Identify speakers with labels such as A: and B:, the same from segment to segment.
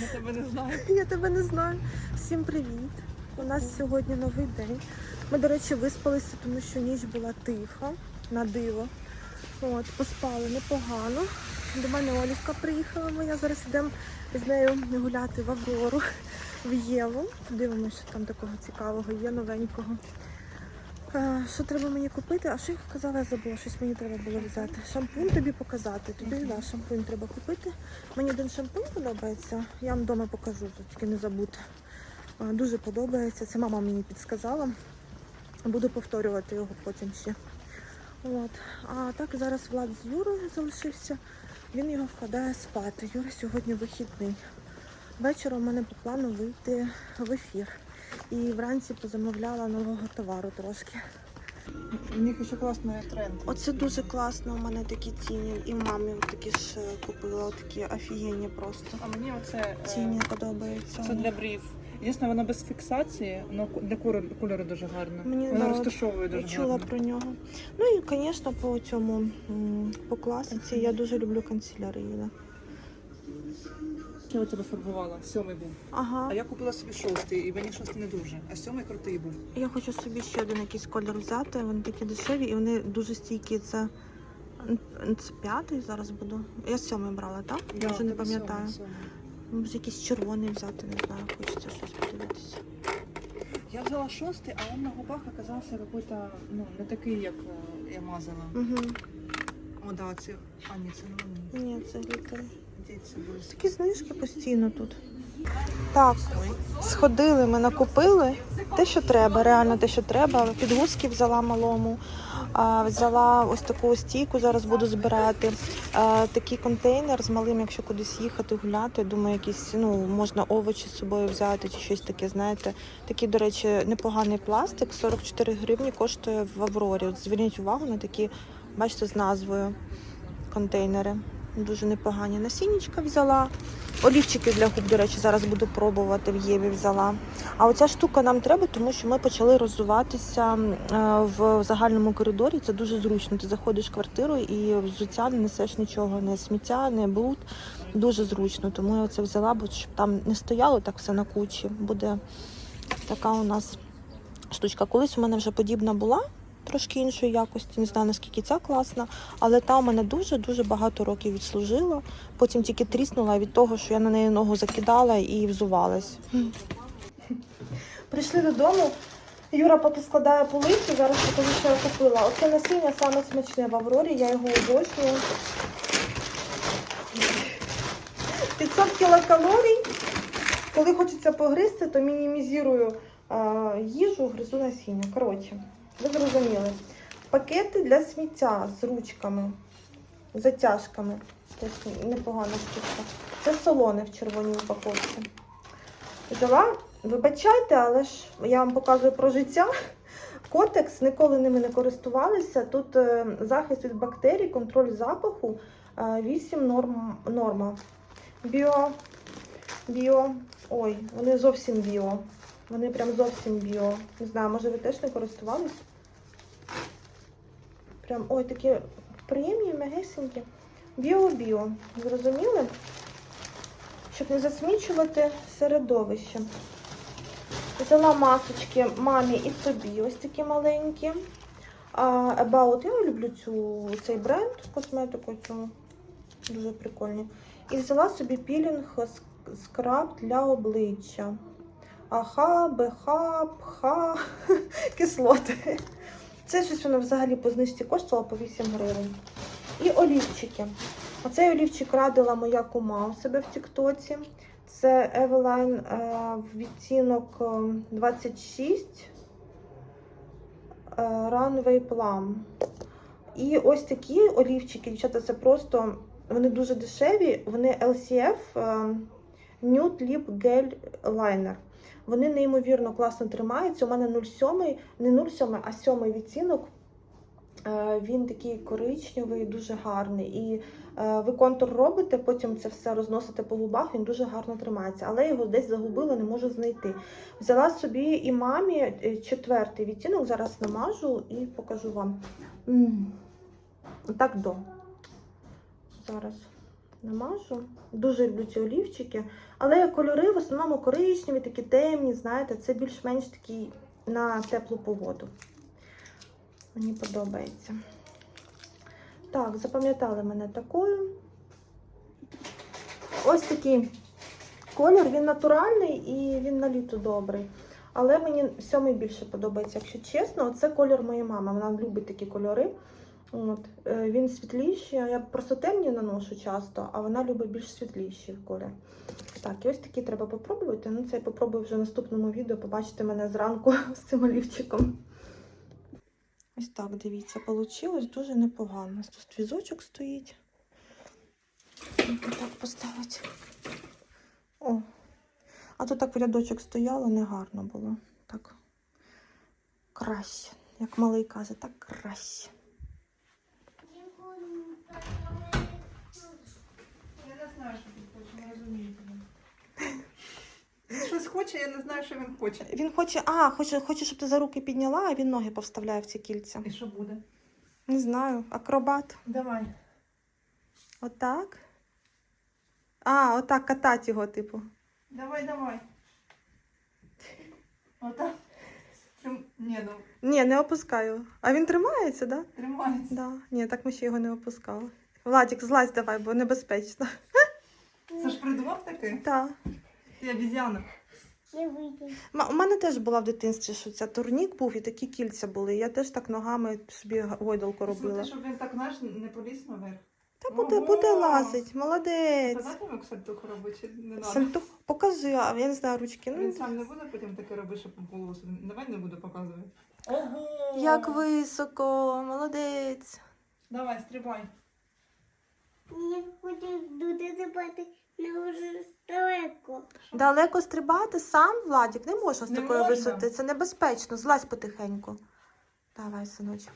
A: Я тебе не знаю.
B: Я тебе не знаю. Всім привіт. У нас сьогодні новий день. Ми, до речі, виспалися, тому що ніч була тиха, на диво. От, поспали непогано. До мене Олівка приїхала моя. Зараз йдемо з нею гуляти в Аврору, в Єву. Подивимося, що там такого цікавого є, новенького. Що треба мені купити? А що я казала, я забула, щось мені треба було взяти. Шампунь тобі показати. Тобі да, шампунь треба купити. Мені один шампунь подобається. Я вам вдома покажу, тільки не забудьте. Е, Дуже подобається. Це мама мені підсказала. Буду повторювати його потім ще. От. А так зараз Влад з Юрою залишився. Він його вкладає спати. Юра сьогодні вихідний. Вечором у мене по плану вийти в ефір. І вранці позамовляла нового товару трошки.
A: У них ще класний тренд.
B: Оце дуже класно. У мене такі тіні. І мамі такі ж е, купила, такі офігенні просто.
A: А мені оце е,
B: Тіні подобаються.
A: це для брів. Єдине, вона без фіксації, але для кольору, дуже гарно.
B: Мені,
A: вона розташовує
B: Я
A: дуже
B: чула
A: гарно.
B: про нього. Ну і, звісно, по цьому по класиці я дуже люблю канцелярію.
A: Я у тебе фарбувала, сьомий був.
B: Ага.
A: А я купила собі шостий, і мені шостий не дуже. А сьомий крутий був.
B: Я хочу собі ще один якийсь колір взяти. Вони такі дешеві і вони дуже стійкі. Це, це п'ятий зараз буду. Я сьомий брала, так? Я вже не пам'ятаю. Може якийсь червоний взяти, не знаю, хочеться щось подивитися.
A: Я взяла шостий, а він на губах оказався какой-то, ну, не такий, як е, я мазала.
B: Угу.
A: О, да, ці. А, ні, це не.
B: Ні, це літери. Такі знижки постійно тут. Так, сходили, ми накупили те, що треба, реально те, що треба. Підгузки взяла малому. Взяла ось таку стійку, зараз буду збирати. Такий контейнер з малим, якщо кудись їхати, гуляти. Думаю, якісь ну можна овочі з собою взяти чи щось таке. Знаєте, такий, до речі, непоганий пластик. 44 гривні коштує в Аврорі. От зверніть увагу на такі, бачите, з назвою контейнери. Дуже непогані. Насіннячка взяла. Олівчики для губ, до речі, зараз буду пробувати в Єві взяла. А оця штука нам треба, тому що ми почали роззуватися е, в загальному коридорі. Це дуже зручно. Ти заходиш в квартиру і взуття не несеш нічого, не сміття, не бруд. Дуже зручно. Тому я це взяла, бо щоб там не стояло так все на кучі. Буде така у нас штучка. Колись у мене вже подібна була. Трошки іншої якості, не знаю наскільки ця класна, але та у мене дуже-дуже багато років відслужила. Потім тільки тріснула від того, що я на неї ногу закидала і взувалась. Прийшли додому. Юра поки складає полицю, зараз покажу, що я купила. Оце насіння саме смачне в Аврорі, я його обожнюю. 500 кілокалорій. Коли хочеться погризти, то мінімізую а, їжу, гризу насіння. Коротше, ви зрозуміли. Пакети для сміття з ручками, затяжками. Теж непогана штука. Це солоне в червоній упаковці. Взяла, вибачайте, але ж я вам показую про життя. Котекс, ніколи ними не користувалися. Тут е, захист від бактерій, контроль запаху, е, 8 норм, норма. Біо, біо, ой, вони зовсім біо. Вони прям зовсім біо. Не знаю, може ви теж не користувались? Прям ой, такі приємні, м'ягесенькі. Біо-біо. Зрозуміли? Щоб не засмічувати середовище. Взяла масочки мамі і собі ось такі маленькі. А, About, я люблю цю, цей бренд косметику цю. Дуже прикольні. І взяла собі пілінг скраб для обличчя. Аха, БХ, ПХ, кислоти. Це щось воно взагалі по знижці коштувало по 8 гривень. І олівчики. Оцей олівчик радила моя кума у себе в Тіктоці. Це Eveline е, відтінок е, 26 е, Runway Plum. І ось такі олівчики, дівчата, це просто вони дуже дешеві. Вони LCF е, Nude Lip Gel Liner. Вони неймовірно класно тримаються. У мене 0,7, не 0,7, а 7 відтінок. Е, Він такий коричневий, дуже гарний. І е, ви контур робите, потім це все розносите по губах, він дуже гарно тримається. Але його десь загубила, не можу знайти. Взяла собі і мамі е, четвертий відтінок, зараз намажу і покажу вам. Так до. Зараз намажу. Дуже люблю ці олівчики. Але кольори в основному коричневі, такі темні, знаєте, це більш-менш такі на теплу погоду. Мені подобається. Так, запам'ятали мене такою. Ось такий колір, він натуральний і він на літо добрий. Але мені сьомий більше подобається, якщо чесно. Це колір моєї мами. Вона любить такі кольори. От. е, Він світліший, а я просто темні наношу часто, а вона любить більш світліший колір. Так, і ось такі треба попробувати. Ну, це я попробую вже в наступному відео. Побачите мене зранку з цим олівчиком. Ось так, дивіться, вийшло дуже непогано. Тут візочок стоїть. Можна так поставити. О. А то так в рядочок стояло, негарно було. Так. Краще. Як малий каже, так краще.
A: Я не знаю, що він хоче, не розумію. Він щось хоче, я не знаю, що він хоче.
B: Він хоче, а, хоче, хоче, щоб ти за руки підняла, а він ноги повставляє в ці кільця.
A: І що буде?
B: Не знаю, акробат.
A: Давай.
B: Отак. А, отак катати його, типу.
A: Давай, давай. Отак. Трим- Ні, ну,
B: Ні, не опускаю. А він тримається, так? Да?
A: тримається.
B: Да. Ні, так ми ще його не опускали. Владик, злазь давай, бо небезпечно.
A: Це ж придумав таке?
B: Так.
A: Ти обіз'яна.
B: У мене теж була в дитинстві, що це турнік був і такі кільця були. Я теж так ногами собі гойдалку робила.
A: Смотри, щоб він так, знаєш, не поліз наверх.
B: Та буде, буде лазить, молодець.
A: Показати йому сальтуху робити, чи не треба?
B: Сальтух, покажи, а я не знаю ручки.
A: Він
B: Ну,
A: сам не буде потім таке робити, щоб було собі. Давай не буду показувати. Ого!
B: як високо, молодець.
A: Давай, стрибай.
C: Я хочу туди дебати не вже далеко.
B: Далеко стрибати сам, Владик, не можна з
A: Не
B: такої
A: можна.
B: висоти. Це небезпечно. Злазь потихеньку. Давай, синочок.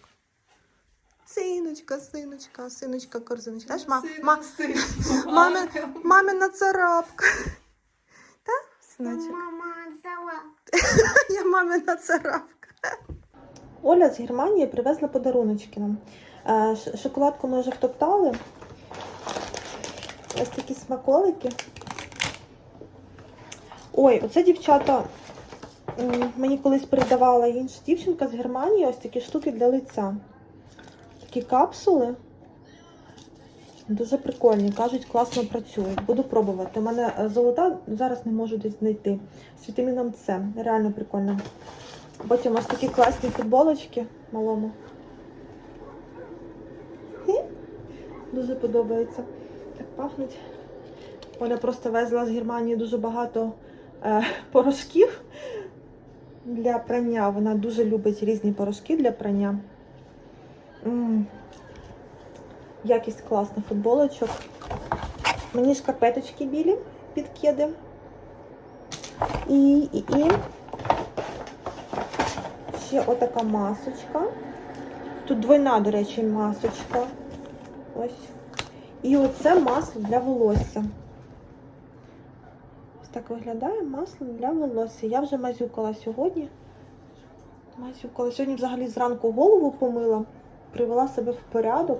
B: Синочка, синочка, синочка, корзиночка. Знаєш, ма,
A: Син,
B: ма,
A: син.
B: мамин, мамина царапка. Та, синочок?
C: Мама.
B: Я мамина царапка. Оля з Германії привезла подаруночки нам. Е, Шоколадку ми вже втоптали. Ось такі смаколики. Ой, оце дівчата мені колись передавала інша дівчинка з Германії ось такі штуки для лиця. Такі капсули. Дуже прикольні, кажуть, класно працюють. Буду пробувати. У мене е, золота зараз не можу десь знайти. З вітаміном С. Реально прикольно. Потім ось такі класні футболочки малому. Дуже подобається. Так пахнуть. Оля просто везла з Германії дуже багато е, порошків для прання. Вона дуже любить різні порошки для прання. Якість класна футболочок. Мені шкарпеточки білі під кеди. І, і, і ще отака масочка. Тут двойна, до речі, масочка. Ось. І оце масло для волосся. Ось так виглядає масло для волосся. Я вже мазюкала сьогодні. Мазюкала. Сьогодні взагалі зранку голову помила, привела себе в порядок.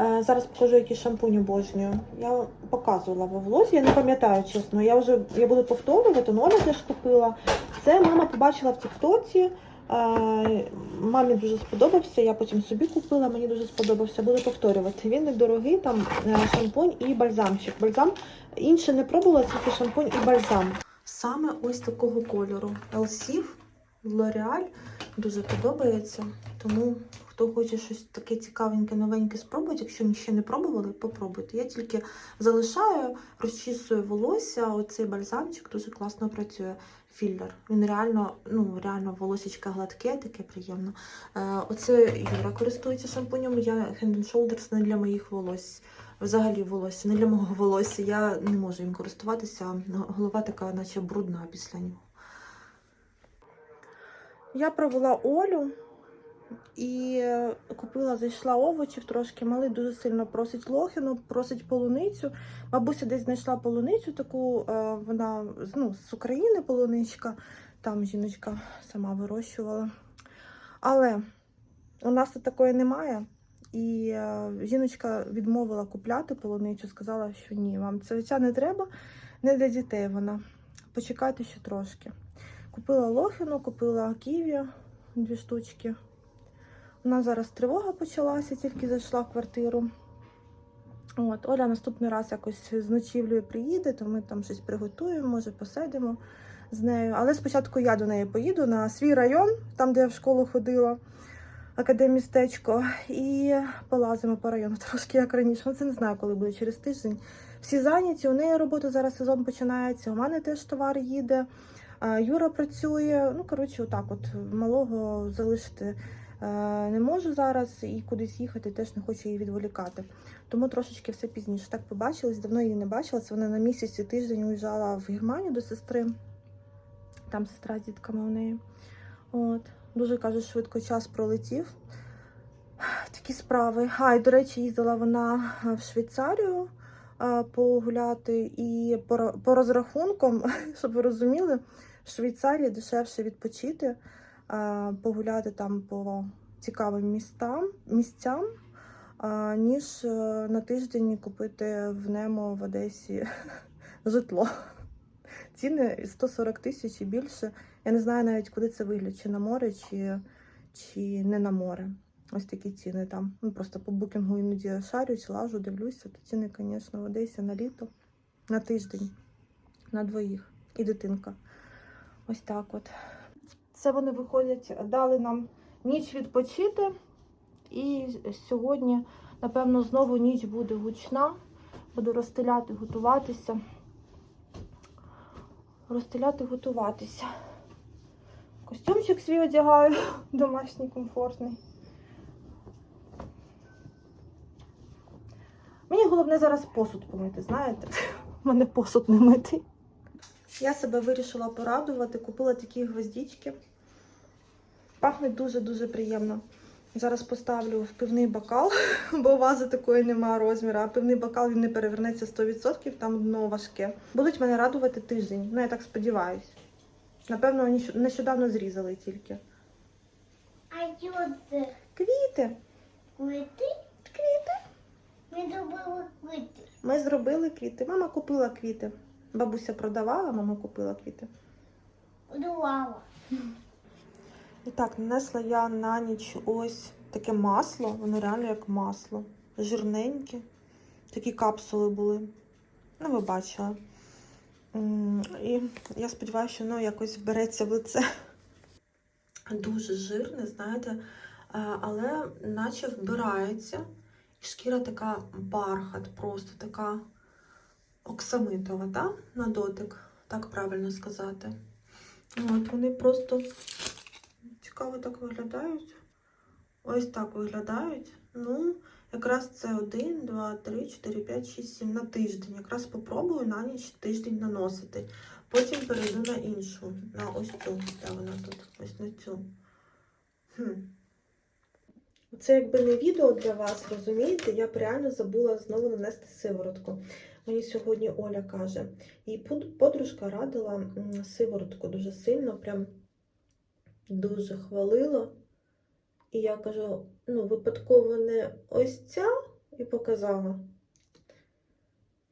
B: Е, Зараз покажу, який шампунь обожнюю. Я показувала во влозі, я не пам'ятаю чесно. Я вже я буду повторювати, Оля теж купила. Це мама побачила в Тіктоці. Е, Мамі дуже сподобався, я потім собі купила, мені дуже сподобався, буду повторювати. Він недорогий, там е, шампунь і бальзамчик. Бальзам інше не пробувала, тільки шампунь і бальзам. Саме ось такого кольору. Елсів, L'Oreal дуже подобається. Тому хто хоче щось таке цікавеньке, новеньке спробувати, якщо ще не пробували, попробуйте. Я тільки залишаю, розчісую волосся. Оцей бальзамчик дуже класно працює. Філлер. Він реально, ну реально волосечка гладке, таке приємно. Е, оце Юра користується шампунем. Я Hand and Shoulders не для моїх волосся. Взагалі волосся, не для мого волосся. Я не можу їм користуватися. Голова така, наче брудна після нього. Я провела Олю і е, купила, зайшла овочів трошки. Малий дуже сильно просить лохину, просить полуницю. Бабуся десь знайшла полуницю, таку е, вона ну, з України полуничка. Там жіночка сама вирощувала. Але у нас тут такої немає. І е, жіночка відмовила купляти полуницю, сказала, що ні, вам це не треба, не для дітей вона. Почекайте ще трошки. Купила лохину, купила ківі, дві штучки. У нас зараз тривога почалася, тільки зайшла в квартиру. От, Оля наступний раз якось з ночівлею приїде, то ми там щось приготуємо, може посидимо з нею. Але спочатку я до неї поїду на свій район, там, де я в школу ходила, академістечко, і полазимо по району трошки як раніше. Ну, це не знаю, коли буде через тиждень. Всі зайняті, у неї робота зараз сезон починається. У мене теж товар їде. Юра працює. Ну, коротше, отак, от малого залишити е, не можу зараз і кудись їхати, теж не хочу її відволікати. Тому трошечки все пізніше. Так побачились, давно її не бачила. Це вона на місяць і тиждень уїжджала в Германію до сестри. Там сестра з дітками у неї. От. Дуже кажу, швидко час пролетів. Такі справи. А, і, до речі, їздила вона в Швейцарію погуляти. І по розрахункам, щоб ви розуміли, в Швейцарії дешевше відпочити, погуляти там по цікавим містам, місцям, ніж е, на тиждень купити в Немо в Одесі житло. Ціни 140 тисяч і більше. Я не знаю навіть, куди це вигляд, чи на море, чи, чи не на море. Ось такі ціни там. Ну, просто по букінгу іноді шарюсь, лажу, дивлюся. То ціни, звісно, в Одесі на літо, на тиждень, на двоїх і дитинка. Ось так от. Це вони виходять, дали нам ніч відпочити. І сьогодні, напевно, знову ніч буде гучна. Буду розстеляти, готуватися. Розстеляти, готуватися. Костюмчик свій одягаю, домашній, комфортний. Мені головне зараз посуд помити, знаєте? У мене посуд не митий. Я себе вирішила порадувати, купила такі гвоздички. Пахне дуже-дуже приємно. Зараз поставлю в пивний бокал, бо вази такої немає розміру, а пивний бокал він не перевернеться 100%, там дно важке. Будуть мене радувати тиждень. Ну, я так сподіваюсь. Напевно, ніщ- нещодавно зрізали тільки.
C: А це?
B: Квіти.
C: Квіти?
B: Квіти.
C: Ми добили квіти.
B: Ми зробили квіти. Мама купила квіти. Бабуся продавала, мама купила квіти.
C: Будувала.
B: І так, нанесла я на ніч ось таке масло, воно реально як масло. Жирненьке. Такі капсули були. Ну, ви бачили. І я сподіваюся, що воно якось вбереться в лице. Дуже жирне, знаєте, але наче вбирається. Шкіра така бархат, просто така оксамитова, та? на дотик, так правильно сказати. От вони просто цікаво так виглядають. Ось так виглядають. Ну, якраз це 1, 2, 3, 4, 5, 6, 7 на тиждень. Якраз попробую на ніч тиждень наносити. Потім перейду на іншу, на ось цю. Де вона тут? Ось на цю. Хм. Це якби не відео для вас, розумієте? Я б реально забула знову нанести сиворотку. Мені сьогодні Оля каже, под- подружка радила сиворотку дуже сильно, прям дуже хвалила. І я кажу, ну, випадково не ось ця і показала.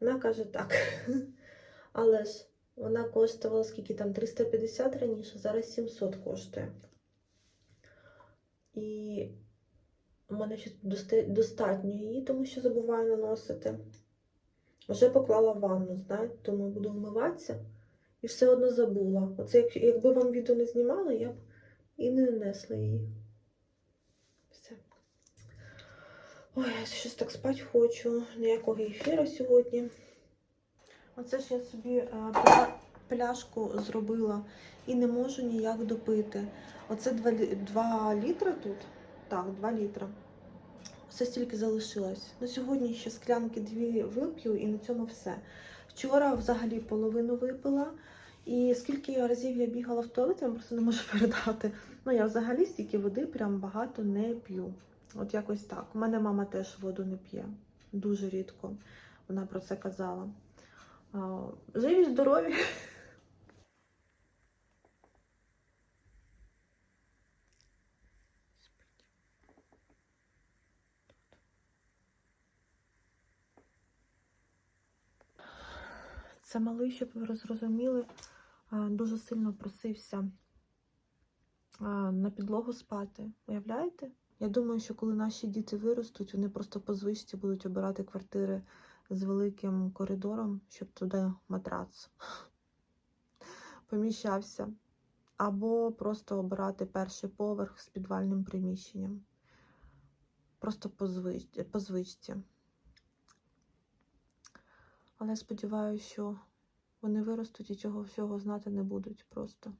B: Вона каже так. Але ж вона коштувала скільки там 350 раніше, зараз 700 коштує. І у мене ще достатньо її, тому що забуваю наносити. Вже поклала ванну, знаєте, тому буду вмиватися і все одно забула. Оце як, якби вам відео не знімала, я б і не нанесла її. Все. Ой, я щось так спати хочу. Ніякого ефіру сьогодні. Оце ж я собі е, пля- пляшку зробила і не можу ніяк допити. Оце 2, 2 літра тут. Так, 2 літра. Все стільки залишилось. На сьогодні ще склянки дві вип'ю і на цьому все. Вчора взагалі половину випила. І скільки разів я бігала в туалет, я вам просто не можу передати. Ну, я взагалі стільки води прям багато не п'ю. От якось так. У мене мама теж воду не п'є. Дуже рідко. Вона про це казала. Живі, здорові. Це малий, щоб ви зрозуміли, е, дуже сильно просився на підлогу спати. Уявляєте? Я думаю, що коли наші діти виростуть, вони просто по звичці будуть обирати квартири з великим коридором, щоб туди матрац поміщався. Або просто обирати перший поверх з підвальним приміщенням. Просто по звичці. Але сподіваюся, що вони виростуть і цього всього знати не будуть просто.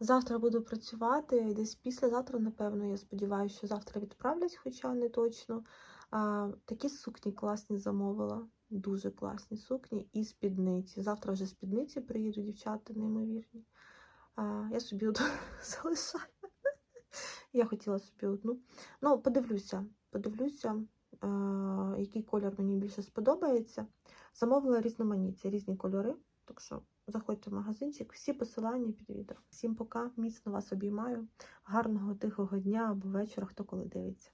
B: Завтра буду працювати, десь післязавтра, напевно, я сподіваюся, що завтра відправлять, хоча не точно. А, такі сукні класні замовила. Дуже класні сукні і спідниці. Завтра вже спідниці приїдуть, дівчата, неймовірні. А, я собі одну залишаю. Я хотіла собі одну. Ну, подивлюся, подивлюся, який колір мені більше сподобається. Замовила різноманіття, різні кольори. Так що заходьте в магазинчик, всі посилання під відео. Всім пока, міцно вас обіймаю. Гарного тихого дня або вечора, хто коли дивиться.